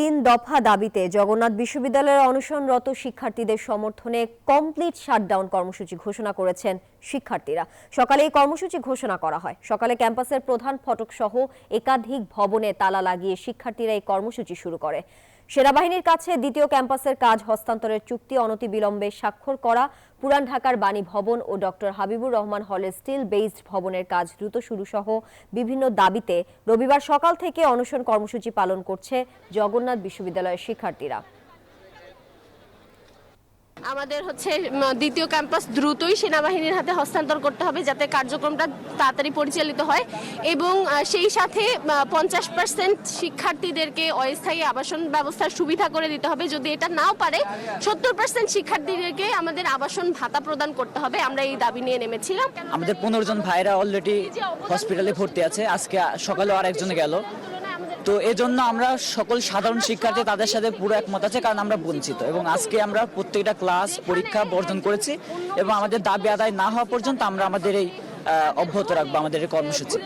তিন দফা দাবিতে জগন্নাথ বিশ্ববিদ্যালয়ের অনশনরত শিক্ষার্থীদের সমর্থনে কমপ্লিট শাটডাউন কর্মসূচি ঘোষণা করেছেন শিক্ষার্থীরা। সকালে এই কর্মসূচি ঘোষণা করা হয়। সকালে ক্যাম্পাসের প্রধান ফটক সহ একাধিক ভবনে তালা লাগিয়ে শিক্ষার্থীরা এই কর্মসূচি শুরু করে। সেনাবাহিনীর কাছে দ্বিতীয় ক্যাম্পাসের কাজ হস্তান্তরের চুক্তি অনতিবিলম্বে স্বাক্ষর করা পুরান ঢাকার বাণী ভবন ও ডক্টর হাবিবুর রহমান হলের স্টিল বেসড ভবনের কাজ দ্রুত শুরু সহ বিভিন্ন দাবিতে রবিবার সকাল থেকে অনশন কর্মসূচি পালন করছে জগন্নাথ বিশ্ববিদ্যালয়ের শিক্ষার্থীরা। আমাদের হচ্ছে দ্বিতীয় ক্যাম্পাস দ্রুতই সেনাবাহিনীর হাতে হস্তান্তর করতে হবে যাতে কার্যক্রমটা তাড়াতাড়ি পরিচালিত হয় এবং সেই সাথে পঞ্চাশ পার্সেন্ট শিক্ষার্থীদেরকে অস্থায়ী আবাসন ব্যবস্থার সুবিধা করে দিতে হবে। যদি এটা নাও পারে সত্তর পার্সেন্ট শিক্ষার্থীদেরকে আমাদের আবাসন ভাতা প্রদান করতে হবে। আমরা এই দাবি নিয়ে নেমেছিলাম। আমাদের পনেরো জন ভাইরা অলরেডি হসপিটালে ভর্তি আছে। আজকে সকালে আর একজন গেল। তো এজন্য আমরা সকল সাধারণ শিক্ষার্থী তাদের সাথে পুরো একমত আছে, কারণ আমরা বঞ্চিত। এবং আজকে আমরা প্রত্যেকটা ক্লাস, পরীক্ষা বর্জন করেছি এবং আমাদের দাবি আদায় না হওয়া পর্যন্ত আমরা আমাদের এই অব্যাহত রাখব আমাদের এই কর্মসূচি।